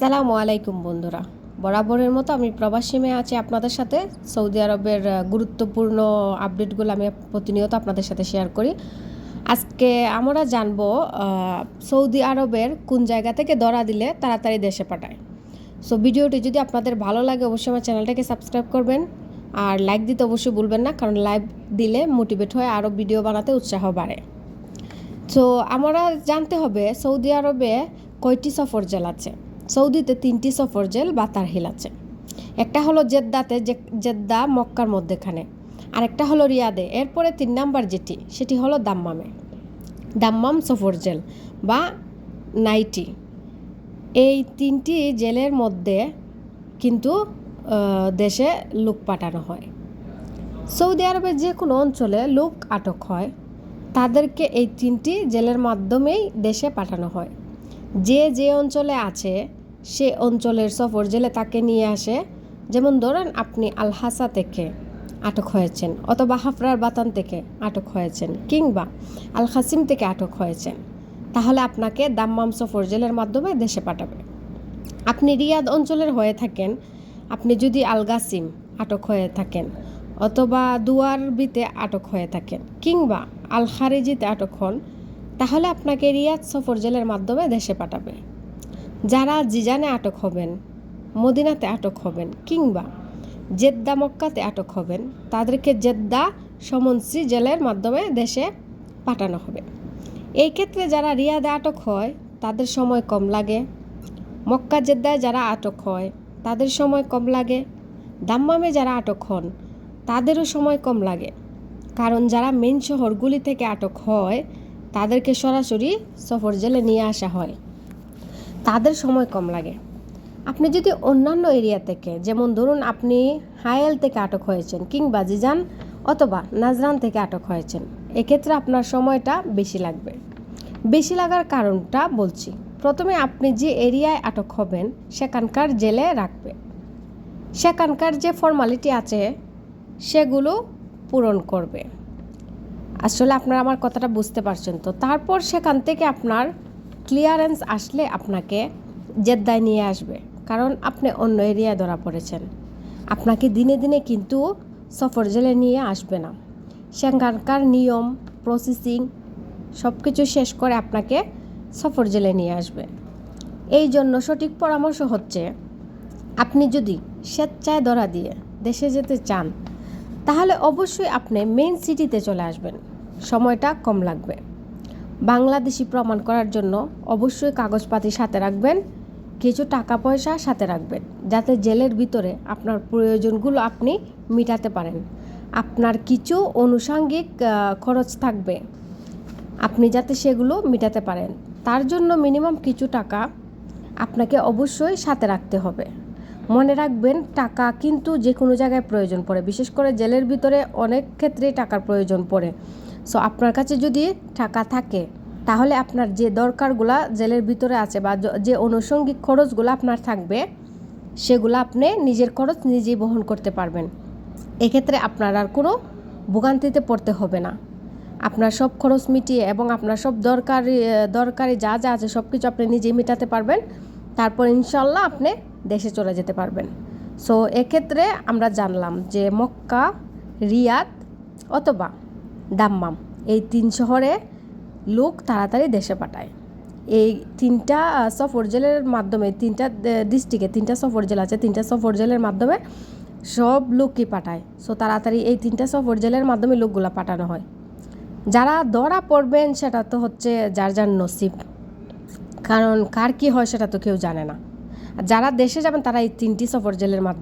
সালামু আলাইকুম বন্ধুরা। বরাবরের মতো আমি প্রবাসী মেয়ে আছি আপনাদের সাথে। সৌদি আরবের গুরুত্বপূর্ণ আপডেটগুলো আমি প্রতিনিয়ত আপনাদের সাথে শেয়ার করি। আজকে আমরা জানব সৌদি আরবের কোন জায়গা থেকে ধরা দিলে তাড়াতাড়ি দেশে পাঠায়। সো ভিডিওটি যদি আপনাদের ভালো লাগে, অবশ্যই আমার চ্যানেলটাকে সাবস্ক্রাইব করবেন। আর লাইক দিতে অবশ্যই ভুলবেন না, কারণ লাইভ দিলে মোটিভেট হয়ে আরও ভিডিও বানাতে উৎসাহ বাড়ে। তো আমরা জানতে হবে, সৌদি আরবে কয়টি সফর জেল আছে? সৌদিতে তিনটি সফর জেল বা তারহিল আছে। একটা হলো জেদ্দাতে জেদ্দা মক্কার মধ্যেখানে। আরেকটা হলো রিয়াদে, এরপরে তিন নাম্বার যেটি, সেটি হলো দাম্মামে। দাম্মাম সফর জেল বা নাইটি। এই তিনটি জেলের মধ্যে কিন্তু দেশে লোক পাঠানো হয়। সৌদি আরবের যে কোনো অঞ্চলে লোক আটক হয়। তাদেরকে এই তিনটি জেলের মাধ্যমেই দেশে পাঠানো হয়। যে যে অঞ্চলে আছে সে অঞ্চলের সফর জেলে তাকে নিয়ে আসে। যেমন ধরেন আপনি আলহাসা থেকে আটক হয়েছেন অথবা হাফরার বাতান থেকে আটক হয়েছেন কিংবা আল খাসিম থেকে আটক হয়েছেন। তাহলে আপনাকে দাম্মাম সফর জেলের মাধ্যমে দেশে পাঠাবে। আপনি রিয়াদ অঞ্চলের হয়ে থাকেন। আপনি যদি আলগাসিম আটক হয়ে থাকেন অথবা দুয়ারবিতে আটক হয়ে থাকেন কিংবা আল খারিজিতে আটক হন, তাহলে আপনাকে রিয়াদ সফর জেলের মাধ্যমে দেশে পাঠাবে। যারা জিজানে আটক হবেন, মদিনাতে আটক হবেন কিংবা জেদ্দা মক্কাতে আটক হবেন, তাদেরকে জেদ্দা সমন্সি জেলের মাধ্যমে দেশে পাঠানো হবে। এই ক্ষেত্রে যারা রিয়াদে আটক হয়, তাদের সময় কম লাগে। মক্কা জেদ্দায় যারা আটক হয়, তাদের সময় কম লাগে। দাম্মামে যারা আটক হন, তাদেরও সময় কম লাগে। কারণ যারা মেন শহরগুলি থেকে আটক হয়, তাদেরকে সরাসরি সফর জেলে নিয়ে আসা হয়। তাদের সময় কম লাগে। আপনি যদি অন্যান্য এরিয়া থেকে, যেমন ধরুন আপনি হায়েল থেকে আটক হয়েছেন কিংবা জিজান অথবা নাজরান থেকে আটক হয়েছেন, এক্ষেত্রে আপনার সময়টা বেশি লাগবে। বেশি লাগার কারণটা বলছি, প্রথমে আপনি যে এরিয়ায় আটক হবেন সেখানকার জেলে রাখবে। সেখানকার যে ফর্মালিটি আছে, সেগুলো পূরণ করবে। আসলে আপনারা আমার কথাটা বুঝতে পারছেন তো। তারপর সেখান থেকে আপনার ক্লিয়ারেন্স আসলে আপনাকে জেদ্দায় নিয়ে আসবে। কারণ আপনি অন্য এরিয়ায় ধরা পড়েছেন। আপনাকে দিনে দিনে কিন্তু সফর জেলে নিয়ে আসবে না। সেখানকার নিয়ম প্রসেসিং সব কিছু শেষ করে আপনাকে সফর জেলে নিয়ে আসবে। এই জন্য সঠিক পরামর্শ হচ্ছে, আপনি যদি স্বেচ্ছায় ধরা দিয়ে দেশে যেতে চান, তাহলে অবশ্যই আপনি মেইন সিটিতে চলে আসবেন। সময়টা কম লাগবে। বাংলাদেশি প্রমাণ করার জন্য অবশ্যই কাগজপাতি সাথে রাখবেন, কিছু টাকা পয়সা সাথে রাখবেন, যাতে জেলের ভিতরে আপনার প্রয়োজনগুলো আপনি মেটাতে পারেন। আপনার কিছু অনুষাঙ্গিক খরচ থাকবে, আপনি যাতে সেগুলো মেটাতে পারেন। তার জন্য মিনিমাম কিছু টাকা আপনাকে অবশ্যই সাথে রাখতে হবে। মনে রাখবেন, টাকা কিন্তু যে কোনো জায়গায় প্রয়োজন পড়ে। বিশেষ করে জেলের ভিতরে অনেক ক্ষেত্রেই টাকার প্রয়োজন পড়ে। সো আপনার কাছে যদি টাকা থাকে, তাহলে আপনার যে দরকারগুলা জেলের ভিতরে আছে বা যে অনুষঙ্গিক খরচগুলো আপনার থাকবে, সেগুলো আপনি নিজের খরচ নিজেই বহন করতে পারবেন। এক্ষেত্রে আপনার আর কোনো ভোগান্তিতে পড়তে হবে না। আপনার সব খরচ মিটিয়ে এবং আপনার সব দরকারি দরকারি যা যা আছে সব কিছু আপনি নিজেই মেটাতে পারবেন। তারপর ইনশাল্লাহ আপনি দেশে চলে যেতে পারবেন। সো এক্ষেত্রে আমরা জানলাম যে মক্কা, রিয়াদ অথবা দাম্মাম। এই তিন শহরে লোক তাড়াতাড়ি দেশে পাঠায়। এই তিনটা সফর জেলের মাধ্যমে, তিনটা ডিস্ট্রিক্টে তিনটা সফর জেল আছে, তিনটা সফর জেলের মাধ্যমে সব লোককে পাঠায়। সো তাড়াতাড়ি এই তিনটা সফর জেলের মাধ্যমে লোকগুলো পাঠানো হয়। যারা ধরা পড়বেন, সেটা তো হচ্ছে যার যার নসিব। কারণ কার কী হয়, সেটা তো কেউ জানে না। যারা দেশে যাবেন, তারা এই তিনটি সফর জেলের মাধ্যমে